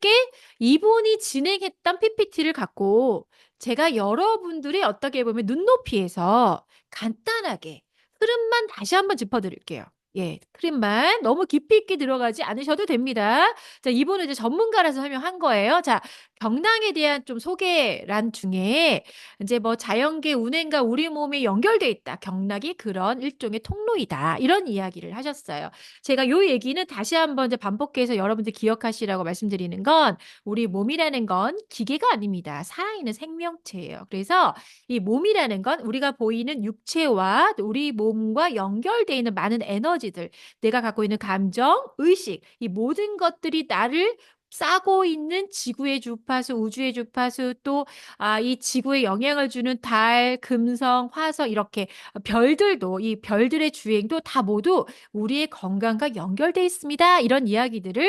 함께 이분이 진행했던 PPT를 갖고 제가 여러분들의 어떻게 보면 눈높이에서 간단하게 흐름만 다시 한번 짚어 드릴게요. 예. 흐름만 너무 깊이 있게 들어가지 않으셔도 됩니다. 자 이분은 이제 전문가라서 설명한 거예요. 자 경락에 대한 좀 소개란 중에 인제 뭐 "자연계 운행과 우리 몸이 연결돼 있다. 경락이 그런 일종의 통로이다." 이런 이야기를 하셨어요. 제가 요 얘기는 다시 한번 이제 반복해서 여러분들 기억하시라고 말씀드리는 건 우리 몸이라는 건 기계가 아닙니다. 살아있는 생명체예요. 그래서 이 몸이라는 건 우리가 보이는 육체와 또 우리 몸과 연결돼 있는 많은 에너지 들, 내가 갖고 있는 감정, 의식 이 모든 것들이 나를 싸고 있는 지구의 주파수, 우주의 주파수 또 아 이 지구에 영향을 주는 달, 금성, 화성 이렇게 어 별들도 이 별들의 주행도 다 모두 우리의 건강과 연결돼 있습니다. 이런 이야기들을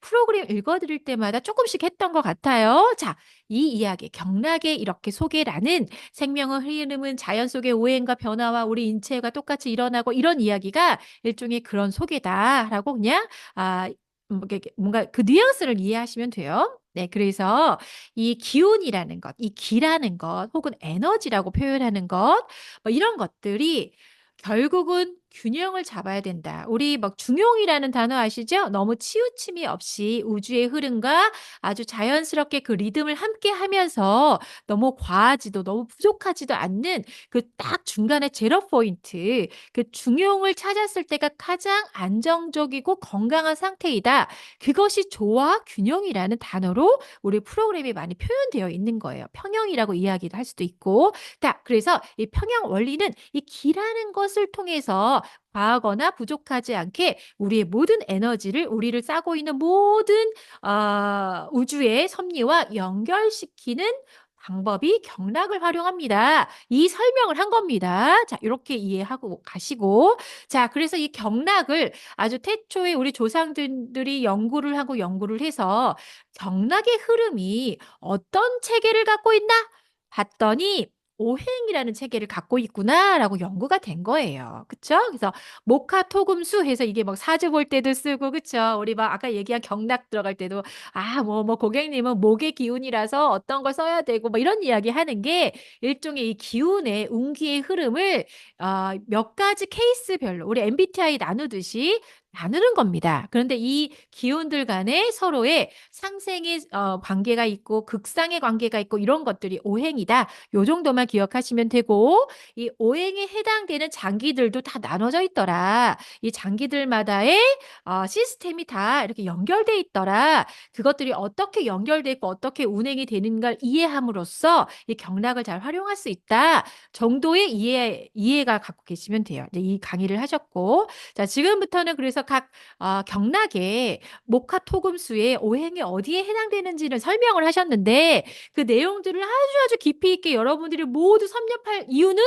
프로그램 읽어 드릴 때마다 쪼끔씩 했던 것 같아요. 자 이 이야기 경락에 이렇게 소개라는 "생명의 흐름은 자연 속의 오행과 변화와 우리 인체가 똑같이 일어나고 이런 이야기가 일종의 그런 소개다."라고 그냥 아 뭔가 그 뉘앙스를 이해하시면 돼요. 네 그래서 이 기운이라는 것, 이 기라는 것 혹은 에너지라고 표현하는 것 뭐 이런 것들이 결국은 균형을 잡아야 된다. 우리 막 중용이라는 단어 아시죠? 너무 치우침이 없이 우주의 흐름과 아주 자연스럽게 그 리듬을 함께 하면서 너무 과하지도 너무 부족하지도 않는 그 딱 중간에 제로 포인트 그 중용을 찾았을 때가 가장 안정적이고 건강한 상태이다. 그것이 조화, 균형이라는 단어로 우리 프로그램에 많이 표현되어 있는 거예요. 평형이라고 이야기도 할 수도 있고. 자 그래서 이 평형 원리는 이 기라는 것을 통해서 과하거나 부족하지 않게 우리의 모든 에너지를 우리를 싸고 있는 모든 어 우주의 섭리와 연결시키는 방법이 경락을 활용합니다. 이 설명을 한 겁니다. 자 요렇게 이해하고 가시고 자 그래서 이 경락을 아주 태초에 우리 조상들 들이 연구를 하고 연구를 해서 '경락의 흐름이 어떤 체계를 갖고 있나?' 봤더니 ' 오행이라는 체계를 갖고 있구나.'라고 연구가 된 거예요. 그쵸? 그래서 목화 토금수 해서 이게 막 사주 볼 때도 쓰고 그쵸? 우리 막 아까 얘기한 경락 들어갈 때도 "아 뭐 뭐 고객님은 목의 기운이라서 어떤 걸 써야 되고." 뭐 이런 이야기 하는 게 일종의 이 기운의 운기의 흐름을 어 몇 가지 케이스별로 우리 MBTI 나누듯이 나누는 겁니다. 그런데 이 기운들 간에 서로의 상생의 어 관계가 있고 극상의 관계가 있고 이런 것들이 오행이다. 요 정도만 기억하시면 되고 이 오행에 해당되는 장기들도 다 나눠져 있더라. 이 장기들마다의 어 시스템이 다 이렇게 연결돼 있더라. 그것들이 어떻게 연결돼 있고 어떻게 운행이 되는가를 이해함으로써 이 경락을 잘 활용할 수 있다. 정도의 이해 이해가 갖고 계시면 돼요. 이제 이 강의를 하셨고 자 지금부터는 그래서 각 어 경락의 목화 토금수의 오행이 어디에 해당되는지를 설명을 하셨는데 그 내용들을 아주 아주 깊이 있게 여러분들이 모두 섭렵할 이유는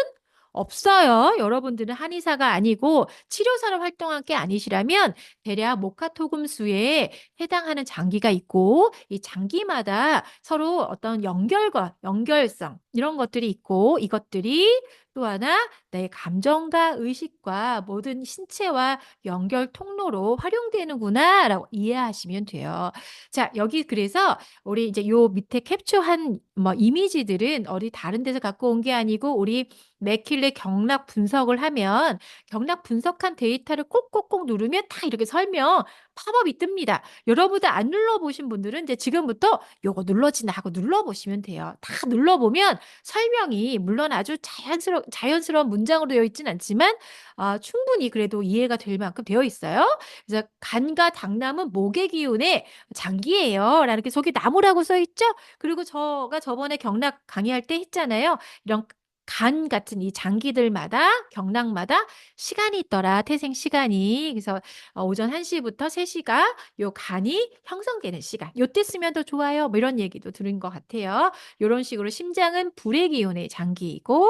없어요. 여러분들은 한의사가 아니고 치료사로 활동한 게 아니시라면 대략 목화토금수에 해당하는 장기가 있고 이 장기마다 서로 어떤 연결과 연결성 이런 것들이 있고 이것들이 또 하나 내 감정과 의식과 모든 신체와 연결 통로로 활용되는구나라고 이해하시면 돼요. 자 여기 그래서 우리 이제 요 밑에 캡처한 뭐 이미지들은 어디 다른 데서 갖고 온 게 아니고 우리 맥힐레 경락 분석을 하면 경락 분석한 데이터를 꼭꼭꼭 누르면 다 이렇게 설명 팝업이 뜹니다. 여러분들 안 눌러 보신 분들은 이제 지금부터 '요거 눌러지나.' 하고 눌러 보시면 돼요. 다 눌러 보면 설명이 물론 아주 자연스러 자연스러운 문장으로 되어 있진 않지만 아 충분히 그래도 이해가 될 만큼 되어 있어요. 그래서 "간과 당나무 목의 기운의 장기예요." 라는 게 속에 나무라고 써 있죠? 그리고 제가 저번에 경락 강의할 때 했잖아요. 이런 간 같은 이 장기들마다 경락마다 시간이 있더라, 태생 시간이. 그래서 어 오전 1 시부터 3 시가 요 간이 형성되는 시간. 요때 쓰면 더 좋아요. 뭐 이런 얘기도 들은 것 같아요. 요런 식으로 심장은 불의 기운의 장기이고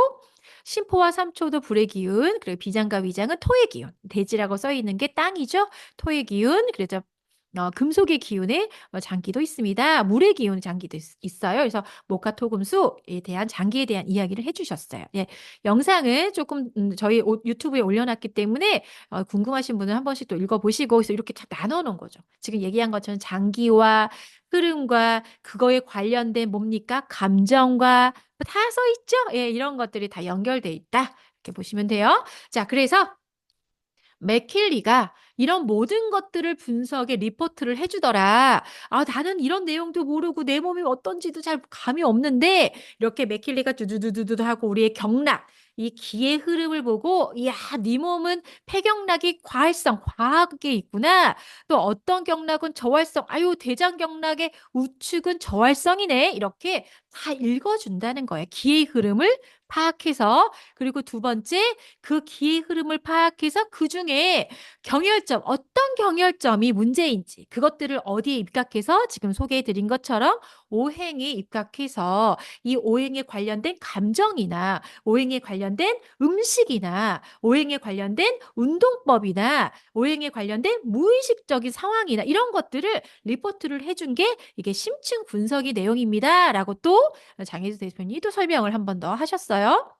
심포와 삼초도 불의 기운 그리고 비장과 위장은 토의 기운. 대지라고 써 있는 게 땅이죠. 토의 기운 그래서 어 금속의 기운의 어 장기도 있습니다. 물의 기운 장기도 있 있어요. 그래서 목화 토금수에 대한 장기에 대한 이야기를 해 주셨어요. 예. 영상을 쪼끔 음 저희 오 유튜브에 올려 놨기 때문에 어 궁금하신 분은 한 번씩 또 읽어 보시고 그래서 이렇게 다 나눠 놓은 거죠. 지금 얘기한 것처럼 장기와 흐름과 그거에 관련된 뭡니까? 감정과 뭐다써 있죠? 예. 이런 것들이 다 연결돼 있다. 이렇게 보시면 돼요. 자 그래서 맥킬리가 이런 모든 것들을 분석에 리포트를 해 주더라. "아 나는 이런 내용도 모르고 내 몸이 어떤지도 잘 감이 없는데" 이렇게 맥킬리가 두두두두두 하고 우리의 경락, 이 기의 흐름을 보고 "이야 네 몸은 폐경락이 과활성, 과하게 있구나. 또 어떤 경락은 저활성, 아유 대장 경락의 우측은 저활성이네." 이렇게 다 읽어 준다는 거예요, 기의 흐름을 파악해서. 그리고 두 번째 그 기의 흐름을 파악해서 그 중에 경혈점, 어떤 경혈점이 문제인지 그것들을 어디에 입각해서 지금 소개해 드린 것처럼 오행에 입각해서 이 오행에 관련된 감정이나 오행에 관련된 음식이나 오행에 관련된 운동법이나 오행에 관련된 무의식적인 상황이나 이런 것들을 리포트를 해준 게 이게 심층 분석의 내용입니다라고 또 장혜수 대표님이 또 설명을 한 번 더 하셨어요.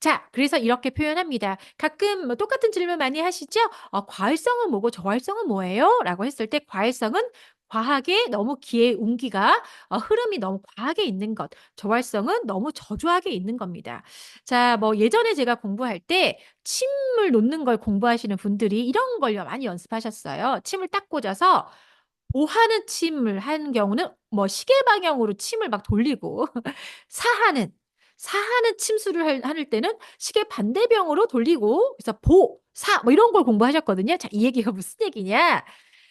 자 그래서 이렇게 표현합니다. 가끔 뭐 똑같은 질문 많이 하시죠? 어 "과활성은 뭐고 저활성은 뭐예요?" 라고 했을 때 과활성은 과하게 너무 기의 운기가 어 흐름이 너무 과하게 있는 것, 저활성은 너무 저조하게 있는 겁니다. 자 뭐 예전에 제가 공부할 때 침을 놓는 걸 공부하시는 분들이 이런 걸요 많이 연습하셨어요. 침을 딱 꽂아서 오하는 침을 하는 경우는 뭐 시계 방향으로 침을 막 돌리고 사하는 사하는 침수를 할할 때는 시계 반대병으로 돌리고 그래서 보, 사 뭐 이런 걸 공부하셨거든요. 자 이 얘기가 무슨 얘기냐.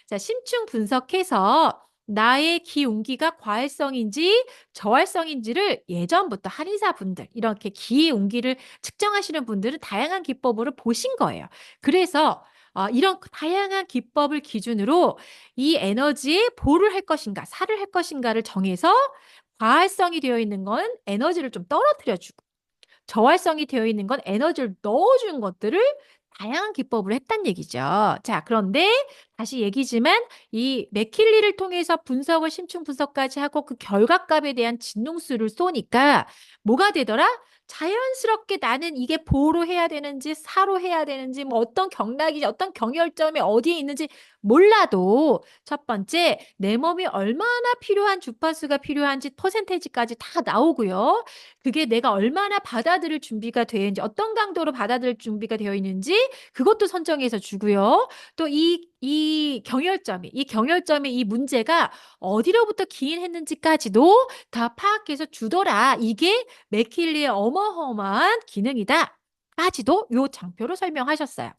자 심층 분석해서 나의 기운기가 과활성인지 저활성인지를 예전부터 한의사분들 이렇게 기 운기를 측정하시는 분들은 다양한 기법으로 보신 거예요. 그래서 어 이런 그 다양한 기법을 기준으로 이 에너지에 보를 할 것인가 살을 할 것인가를 정해서 과활성이 되어 있는 건 에너지를 좀 떨어뜨려 주고 저활성이 되어 있는 건 에너지를 넣어 준 것들을 다양한 기법으로 했단 얘기죠. 자 그런데 다시 얘기지만 이 맥킬리를 통해서 분석을 심층 분석까지 하고 그 결과값에 대한 진동수를 쏘니까 뭐가 되더라? 자연스럽게 나는 이게 보로 해야 되는지 사로 해야 되는지 뭐 어떤 경락이 어떤 경혈점이 어디에 있는지 몰라도 첫 번째 내 몸이 얼마나 필요한 주파수가 필요한지 퍼센테이지까지 다 나오고요. 그게 내가 얼마나 받아들일 준비가 되어 있는지 어떤 강도로 받아들일 준비가 되어 있는지 그것도 선정해서 주고요. 또이 이 경혈점이 이 경혈점의 이 문제가 어디로부터 기인했는지까지도 다 파악해서 주더라. 이게 맥킬리의 어마어마한 기능이다. 까지도 요 장표로 설명하셨어요.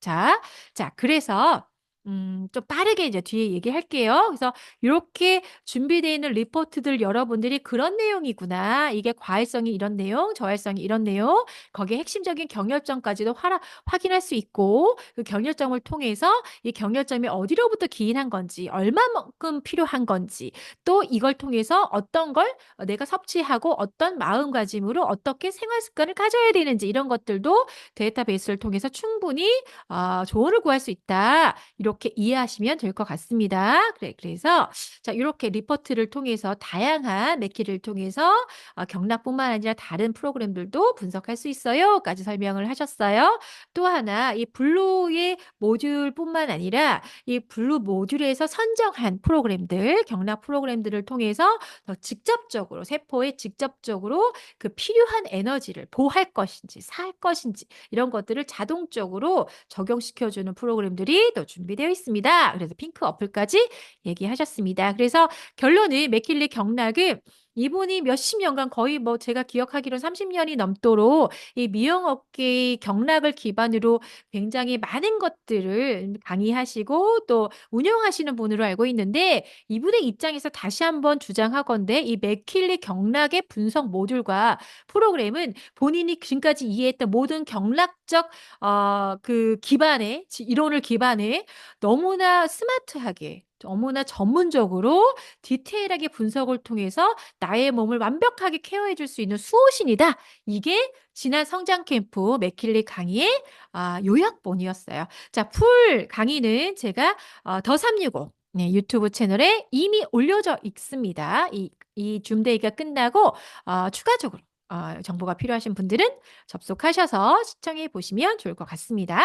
자, 자 그래서 음 좀 빠르게 이제 뒤에 얘기할게요. 그래서 요렇게 준비되어 있는 리포트들 여러분들이 '그런 내용이구나. 이게 과외성이 이런 내용, 저해성이 이런 내용.' 거기에 핵심적인 경혈점까지도 화라 확인할 수 있고 그 경혈점을 통해서 이 경혈점이 어디로부터 기인한 건지 얼마만큼 필요한 건지 또 이걸 통해서 어떤 걸어 내가 섭취하고 어떤 마음가짐으로 어떻게 생활 습관을 가져야 되는지 이런 것들도 데이터베이스를 통해서 충분히 아 조언을 구할 수 있다. 이렇게 이해하시면 될 것 같습니다. 그래 그래서 자 요렇게 리포트를 통해서 다양한 매키를 통해서 아 경락뿐만 아니라 다른 프로그램들도 분석할 수 있어요."까지 설명을 하셨어요. 또 하나 이 블루의 모듈뿐만 아니라 이 블루 모듈에서 선정한 프로그램들, 경락 프로그램들을 통해서 더 직접적으로 세포에 직접적으로 그 필요한 에너지를 보할 것인지 살 것인지 이런 것들을 자동적으로 적용시켜 주는 프로그램들이 또 준비되어 있습니다. 그래서 핑크 어플까지 얘기하셨습니다. 그래서 결론은 맥킬리 경락은 이분이 몇십 년간 거의 뭐 제가 기억하기로는 30 년이 넘도록 이 미용 업계의 경락을 기반으로 굉장히 많은 것들을 강의하시고 또 운영하시는 분으로 알고 있는데 이분의 입장에서 다시 한번 주장하건대 이 맥킬리 경락의 분석 모듈과 프로그램은 본인이 지금까지 이해했던 모든 경락적 어 그 기반에 지 이론을 기반에 너무나 스마트하게 너무나 전문적으로 디테일하게 분석을 통해서 나의 몸을 완벽하게 케어해 줄 수 있는 수호신이다. 이게 지난 성장 캠프 맥킬리 강의의 아 요약본이었어요. 자 풀 강의는 제가 어 더365 네. 유튜브 채널에 이미 올려져 있습니다. 이 이 줌데이가 끝나고 어 추가적으로 어 정보가 필요하신 분들은 접속하셔서 시청해 보시면 좋을 것 같습니다.